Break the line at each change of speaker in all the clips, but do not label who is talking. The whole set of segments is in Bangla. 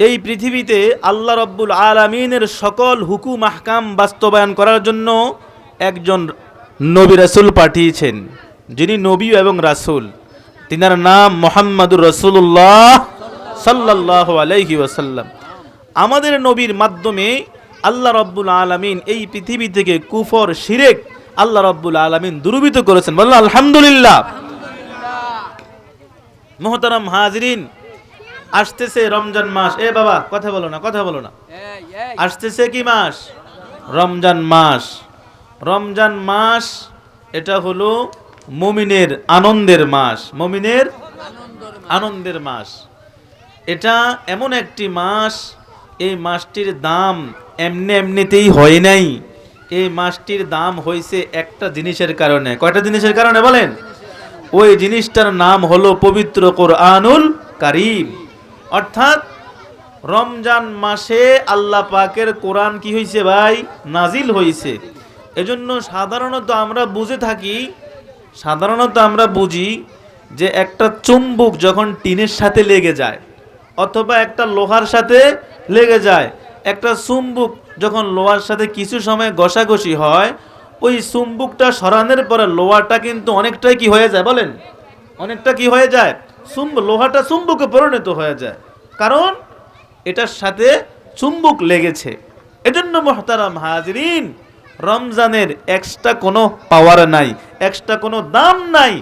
এই পৃথিবীতে আল্লাহ রব্বুল আলমিনের সকল হুকুম, আহকাম বাস্তবায়ন করার জন্য একজন নবী রাসুল পাঠিয়েছেন, যিনি নবী এবং রাসুল। তিনার নাম মোহাম্মদুর রসুল্লাহ সাল্লাহ আলাইহি ওয়াসাল্লাম। আমাদের নবীর মাধ্যমে আল্লাহ রব্বুল আলমিন এই পৃথিবী থেকে কুফর, শিরেক আল্লাহ রব্বুল আলমিন দুর্বৃত করেছেন। বললাম আলহামদুলিল্লাহ। মোহতারাম হাজরিন আসতেছে রমজান মাস। এ বাবা কথা বলো না কথা বলো না। আসতেছে কি মাস? রমজান মাস। রমজান মাস এটা হলো মমিনের আনন্দের মাস। মমিনের আনন্দের মাস। এটা এমন একটি মাস এই মাসটির দাম এমনি এমনিতেই হয় নাই। এই মাসটির দাম হয়েছে একটা জিনিসের কারণে। কয়টা জিনিসের কারণে বলেন? ওই জিনিসটার নাম হলো পবিত্র কোরআনুল কারিম। অর্থাৎ রমজান মাসে আল্লাহ পাকের কোরআন কি হয়েছে ভাই? নাজিল হয়েছে এজন্য সাধারণত আমরা বুঝে থাকি, সাধারণত আমরা বুঝি যে একটা চুম্বুক যখন টিনের সাথে লেগে যায়, অথবা একটা লোহার সাথে লেগে যায়, একটা চুম্বুক যখন লোহার সাথে কিছু সময় ঘষাঘষি হয়, ওই চুম্বুকটা সরানোর পরে লোহাটা কিন্তু অনেকটাই কি হয়ে যায় বলেন? অনেকটা কি হয়ে যায়? চুম্ব, লোহাটা চুম্বুকে পরিণত হয়ে যায়। কারণ এটার সাথে চুম্বুক লেগেছে। এজন্য মহতারাম হাজরিন, রমজানের এক্সট্রা কোনো পাওয়ার নাই এক্সট্রা কোনো দাম নাই।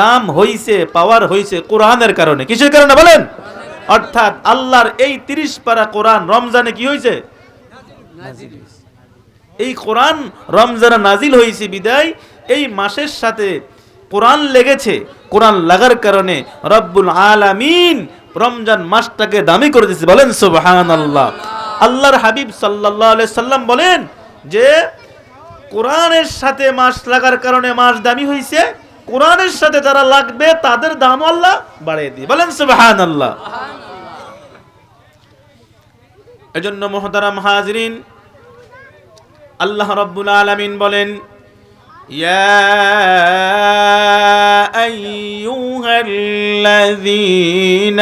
দাম হইছে পাওয়ার হইছে কোরআনের কারণে। কিসের কারণে বলেন? অর্থাৎ আল্লাহর এই তিরিশ পারা কোরআন রমজানে কি হয়েছে এই কোরআন রমজানে নাজিল হয়েছে বিদায়। এই মাসের সাথে কোরআন লেগেছে, কোরআন লাগার কারণে রব্বুল আলামিন রমজান মাসটাকে দামি করে দিয়েছে। বলেন সুবহান আল্লাহ আল্লাহর হাবিব সাল্লাহ সাল্লাম বলেন যে, কোরআনের সাথে মাস লাগার কারণে মাস দামি হয়েছে কোরআনের সাথে যারা লাগবে তাদের দাম আল্লাহ বাড়িয়ে দিয়ে বলেন সুবহান আল্লাহ এজন্য মোহতারাম হাজরিন, আল্লাহ রব্বুল আলামিন বলেন يا أيها الذين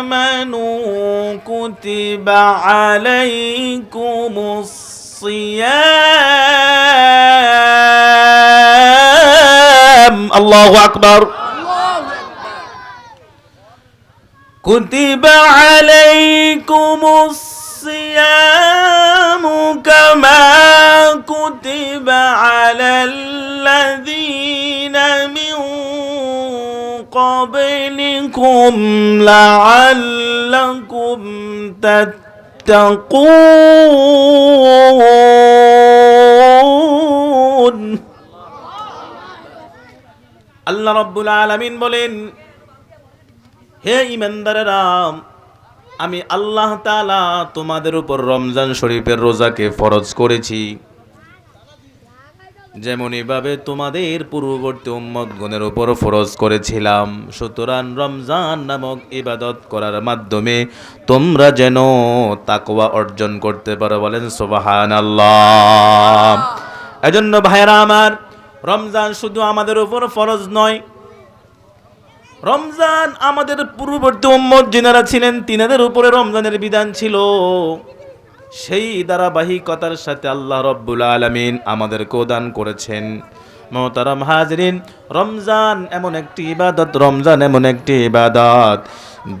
آمنوا كتب عليكم الصيام. الله أكبر. كتب عليكم الصيام كما كتب على الذين من قبلكم لعلكم تتقون আল্লাহ রব্বুল আলামিন বলেন হে ইমানদারেরা আমি আল্লাহ তাআলা তোমাদের উপর রমজান শরীফের রোজাকে ফরজ করেছি যেমন এভাবে তোমাদের পূর্ববর্তী উম্মতগণের উপর ফরজ করেছিলাম। সুতরাং রমজান নামক ইবাদত করার মাধ্যমে তোমরা যেন তাকওয়া অর্জন করতে পারো বলেন সুবহানাল্লাহ। এজন্য ভাইরা আমার, রমজান শুধু আমাদের উপর ফরজ নয়, রমজান আমাদের পূর্ববর্তী উম্মত যিনারা ছিলেন তিনাদের উপরে রমজানের বিধান ছিল। সেই ধারাবাহিকতার সাথে আল্লাহ রব্বুল আলমিন আমাদেরকেও দান করেছেন। মহতারাম হাজরিন, রমজান এমন একটি ইবাদত, রমজান এমন একটি ইবাদত।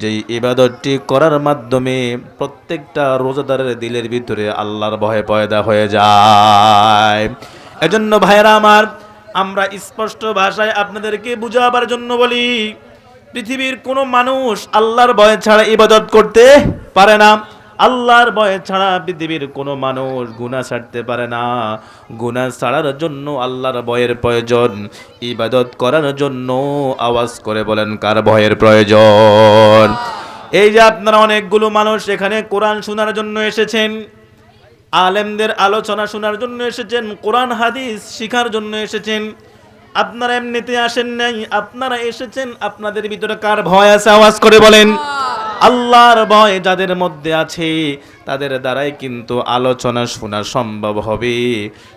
যেই ইবাদতটি করার মাধ্যমে প্রত্যেকটা রোজাদারের দিলের ভিতরে আল্লাহর ভয় পয়দা হয়ে যায়। এজন্য ভাইরা আমার, আমরা স্পষ্ট ভাষায় আপনাদেরকে বুঝাবার জন্য বলি, পৃথিবীর কোনো মানুষ আল্লাহর ভয় ছাড়া ইবাদত করতে পারে না। আল্লাহর ভয় ছাড়া পৃথিবীর কোনো মানুষ গুণা ছাড়তে পারে না। গুণা ছাড়ার জন্য আল্লাহর ভয়ের প্রয়োজন। ইবাদত করার জন্য আওয়াজ করে বলেন, কার ভয়ের প্রয়োজন? এই যে আপনারা অনেকগুলো মানুষ এখানে কোরআন শোনার জন্য এসেছেন, আলেমদের আলোচনা শোনার জন্য এসেছেন, কোরআন হাদিস শিখার জন্য এসেছেন, আপনারা এমনিতে আসেন নাই, আপনারা এসেছেন, আপনাদের ভিতরে কার ভয় আছে আওয়াজ করে বলেন। আল্লাহর ভয় যাদের মধ্যে আছে তাদের দ্বারাই কিন্তু আলোচনা শোনা সম্ভব হবে।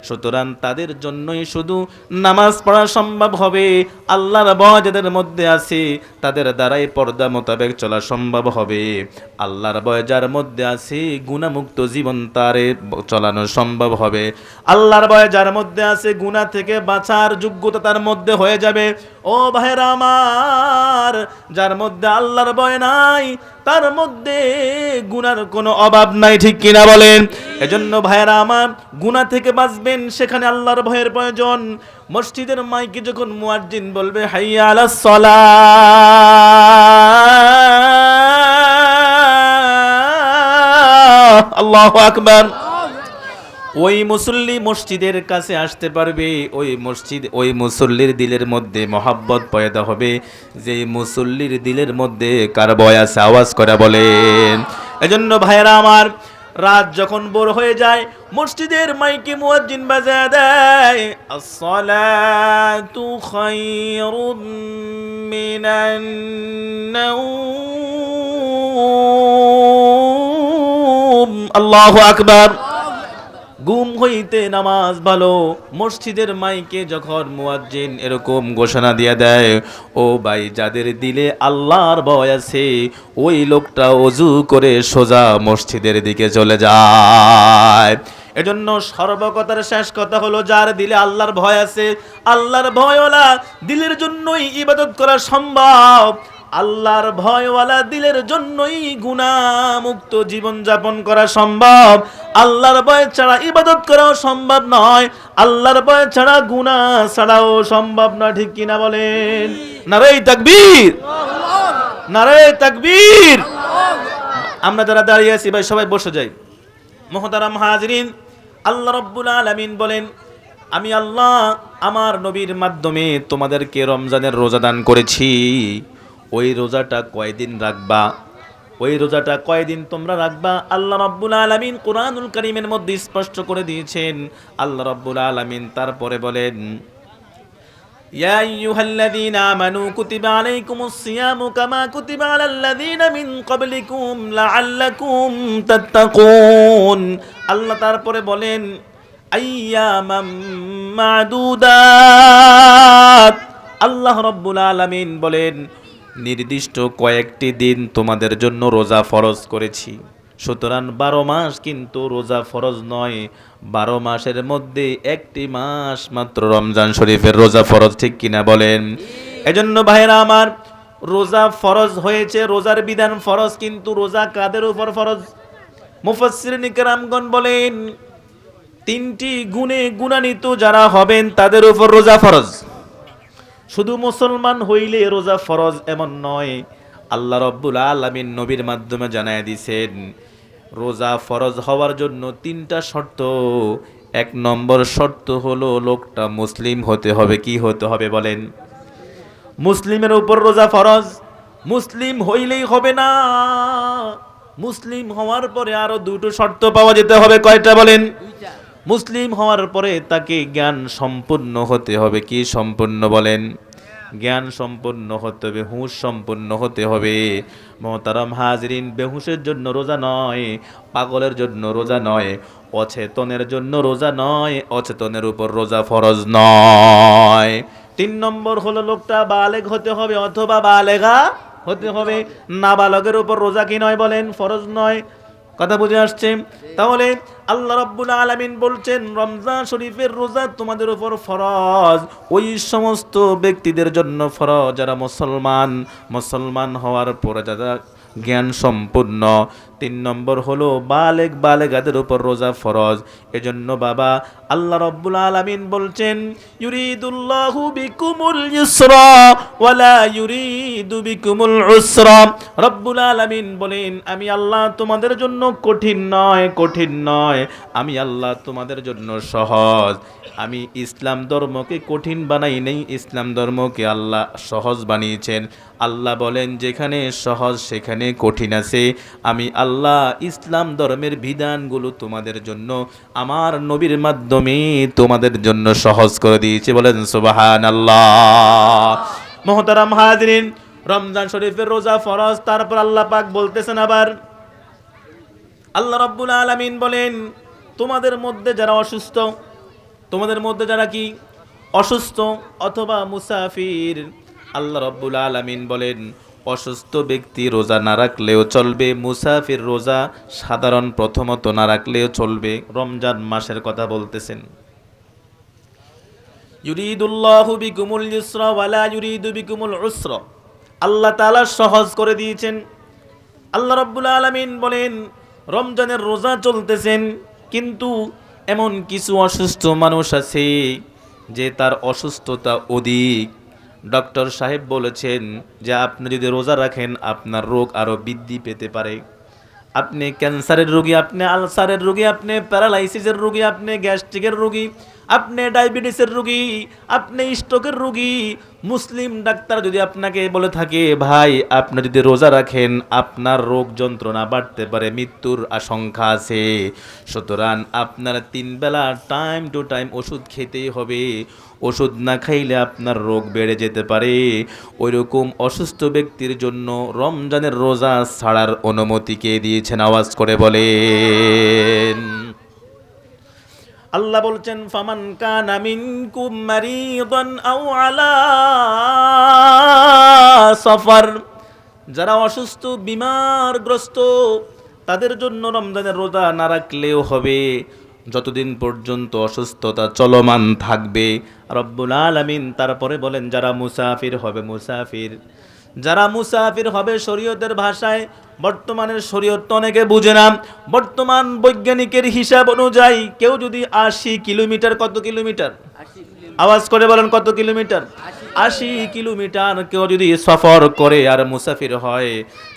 সুতরাং তাদের জন্যই শুধু নামাজ পড়া সম্ভব হবে। আল্লাহর ভয় যাদের মধ্যে আছে, তাদের দ্বারাই পর্দা মোতাবেক চলা সম্ভব হবে। আল্লাহর ভয় যার মধ্যে আছে, গুণামুক্ত জীবন তারে চলানো সম্ভব হবে। আল্লাহর ভয় যার মধ্যে আছে, গুণা থেকে বাঁচার যোগ্যতা তার মধ্যে হয়ে যাবে। ও ভাইরা আমার, যার মধ্যে আল্লাহর ভয় নাই, তার মধ্যে গুনার কোনো অভাব নাই ঠিক কিনা বলেন? এজন্য ভাইরা আমার গুনাহ থেকে বাঁচবেন, সেখানে আল্লাহর ভয়ের প্রয়োজন। মসজিদের মাইকে যখন মুয়াজ্জিন বলবে, হাইয়া আলাস সালাহ। আল্লাহু আকবার। ওই মুসল্লি মসজিদের কাছে আসতে পারবে, ওই মসজিদ, ওই মুসল্লির দিলের মধ্যে মহাব্বত পয়দা হবে। যে মুসল্লির দিলের মধ্যে কার বয়াস আওয়াজ করা বলেন এজন্য ভাইয়েরা আমার রাত যখন বোর হয়ে যায়, মসজিদের মাইকে মুয়াজ্জিন বাজায় দেয়, আসসালাতু খায়রুম মিনান নাওম। আল্লাহু আকবার। গুম হইতে নামাজ ভালো। মসজিদের মাইকে যখন মুয়াজ্জিন এরকম ঘোষণা দিয়ে দেয়, ও ভাই, যাদের দিলে আল্লাহর ভয় আছে, ওই লোকটা অজু করে সোজা মসজিদের দিকে চলে যায়। এজন্য সর্বকতার শেষ কথা হলো, যার দিলে আল্লাহর ভয় আছে, আল্লাহর ভয়ওয়ালা দিলের জন্যই ইবাদত করা সম্ভব। আল্লাহর ভয়ওয়ালা দিলের জন্যই গুণামুক্ত জীবন যাপন করা সম্ভব। আল্লাহর ভয় ছাড়া ইবাদত করাও সম্ভব নয়। আল্লাহর ভয় ছাড়া গুণা ছাড়াও সম্ভব না ঠিক কিনা বলেন? নারে তাকবীর। নারে তাকবীর। আমরা যারা দাঁড়িয়ে আছি, ভাই, সবাই বসে যাই। মোহতারাম হাজরিন, আল্লাহ রব্বুল আলামিন বলেন, আমি আল্লাহ আমার নবীর মাধ্যমে তোমাদেরকে রমজানের রোজা দান করেছি। ওই রোজাটা কয়দিন রাখবা ওই রোজাটা কয়দিন তোমরা রাখবা আল্লাহ রব্বুল আলামিন কোরআনুল কারীমের মধ্যে স্পষ্ট করে দিয়েছেন আল্লাহ রব্বুল আলামিন তারপরে বলেন يا أيها الذين آمنوا كتب عليكم الصيام كما كتب على الذين من قبلكم لعلكم تتقون আল্লাহ তারপরে বলেন আইয়ামাম মাদুদাত আল্লাহ রব্বুল আলামিন বলেন নির্দিষ্ট কয়েকটি দিন তোমাদের জন্য রোজা ফরজ করেছি। সুতরাং বারো মাস কিন্তু রোজা ফরজ নয়। বারো মাসের মধ্যে একটি মাস মাত্র রমজান শরীফের রোজা ফরজ, ঠিক কিনা বলেন? এজন্য ভাইরা আমার, রোজা ফরজ হয়েছে, রোজার বিধান ফরজ, কিন্তু রোজা কাদের উপর ফরজ? মুফাসসির নিকরামগণ বলেন, তিনটি গুণে গুণান্বিত যারা হবেন তাদের উপর রোজা ফরজ। শুধু মুসলমান হইলে রোজা ফরজ এমন নয়। আল্লাহ রব্বুল আলমিন নবীর মাধ্যমে জানায় দিছেন, রোজা ফরজ হওয়ার জন্য তিনটা শর্ত। এক নম্বর শর্ত হলো লোকটা মুসলিম হতে হবে, কি হতে হবে বলেন? মুসলিমের উপর রোজা ফরজ, মুসলিম হইলেই হবে না। মুসলিম হওয়ার পরে আরও দুটো শর্ত পাওয়া যেতে হবে, কয়টা বলেন? মুসলিম হওয়ার পরে তাকে জ্ঞান সম্পূর্ণ হতে হবে। কি সম্পূর্ণ বলেন? জ্ঞান সম্পন্ন হতে হবে, হুঁশ সম্পন্ন হতে হবে। মহতারাম হাজরিন বেহুশের জন্য রোজা নয়, পাগলের জন্য রোজা নয়, অচেতনের জন্য রোজা নয়, অচেতনের উপর রোজা ফরজ নয়। তিন নম্বর হলো লোকটা বালেগ হতে হবে অথবা বালেগা হতে হবে। নাবালকের উপর রোজা কি নয় বলেন? ফরজ নয়। কথা বুঝে আসছে? তাহলে আল্লাহ রাব্বুল আলামিন বলছেন, রমজান শরীফের রোজা তোমাদের উপর ফরজ। ওই সমস্ত ব্যক্তিদের জন্য ফরজ। যারা মুসলমান মুসলমান হওয়ার পরে যারা জ্ঞান সম্পূর্ণ। তিন নম্বর হলো বালেক বালেগাদের উপর রোজা ফরজ। এজন্য বাবা, আল্লাহ রব্বুল আলামিন বলছেন, ইউরিদুল্লাহু বিকুমুল ইউসরা ওয়ালা ইউরিদু বিকুমুল উসরা। রব্বুল আলামিন বলেন, আমি আল্লাহ তোমাদের জন্য কঠিন নয় কঠিন নয়। আমি আল্লাহ তোমাদের জন্য সহজ। আমি ইসলাম ধর্মকে কঠিন বানাই নেই, ইসলাম ধর্মকে আল্লাহ সহজ বানিয়েছেন। আল্লাহ বলেন, যেখানে সহজ, সেখানে কঠিন আছে। আমি আল্লাহ ইসলাম ধর্মের বিধানগুলো তোমাদের জন্য, আমার নবীর মাধ্যমে তোমাদের জন্য সহজ করে দিয়েছে। বলেন সুবাহান আল্লাহ মোহতারাম হাজরিন, রমজান শরীফের রোজা ফরজ, তারপর আল্লাহ পাক বলতেছেন আবার, আল্লাহ রাব্বুল আলামিন বলেন, তোমাদের মধ্যে যারা অসুস্থ, তোমাদের মধ্যে যারা কি, অসুস্থ অথবা মুসাফির আল্লাহ রব্বুল আলামিন বলেন, অসুস্থ ব্যক্তি রোজা না রাখলেও চলবে, মুসাফির রোজা সাধারণ প্রথমত না রাখলেও চলবে, রমজান মাসের কথা বলতেছেন। আল্লাহ তাআলা সহজ করে দিয়েছেন। আল্লাহ রাব্বুল আলামিন বলেন, রমজানের রোজা চলতেছেন, কিন্তু এমন কিছু অসুস্থ মানুষ আছে যে তার অসুস্থতা অধিক। ডক্টর সাহেব বলেছেন যে আপনি যদি রোজা রাখেন, আপনার রোগ আরও বৃদ্ধি পেতে পারে। আপনি ক্যান্সারের রোগী, আপনি আলসারের রোগী, আপনি প্যারালাইসিসের রোগী, আপনি গ্যাস্ট্রিকের রোগী আপনি ডায়াবেটিসের রুগী, আপনি স্ট্রোকের রুগী, মুসলিম ডাক্তার যদি আপনাকে বলে থাকে, ভাই, আপনি যদি রোজা রাখেন, আপনার রোগ যন্ত্রণা বাড়তে পারে, মৃত্যুর আশঙ্কা আছে। সুতরাং আপনার তিন বেলা টাইম টু টাইম ওষুধ খেতেই হবে। ওষুধ না খাইলে আপনার রোগ বেড়ে যেতে পারে। ওইরকম অসুস্থ ব্যক্তির জন্য রমজানের রোজা ছাড়ার অনুমতি কে দিয়েছেন? আওয়াজ করে বলেন। আল্লাহ বলছেন, ফামান কানা মিনকুম মারিদান আও আলা সফর। যারা অসুস্থ, বিমারগ্রস্ত, তাদের জন্য রমজানের রোজা না রাখলেও হবে। যতদিন পর্যন্ত অসুস্থতা চলমান থাকবে, রব্বুল আলামিন তারপরে বলেন, যারা মুসাফির হবে, মুসাফির। যারা মুসাফির হবে শরীয়তের ভাষায় বর্তমানের শরীয়ত তো অনেকে বুঝে না। বর্তমান বৈজ্ঞানিকের হিসাব অনুযায়ী কেউ যদি আশি কিলোমিটার কত কিলোমিটার? আওয়াজ করে বলেন কত কিলোমিটার? আশি কিলোমিটার। কেউ যদি সফর করে আর মুসাফির হয়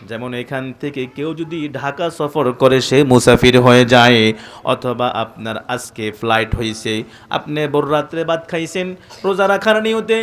যেমন এখান থেকে কেউ যদি ঢাকা সফর করে সে মুসাফির হয়ে যায় অথবা আপনার আজকে ফ্লাইট হয়েছে আপনি বড় রাত্রে ভাত খাইছেন রোজা রাখার নিয়তে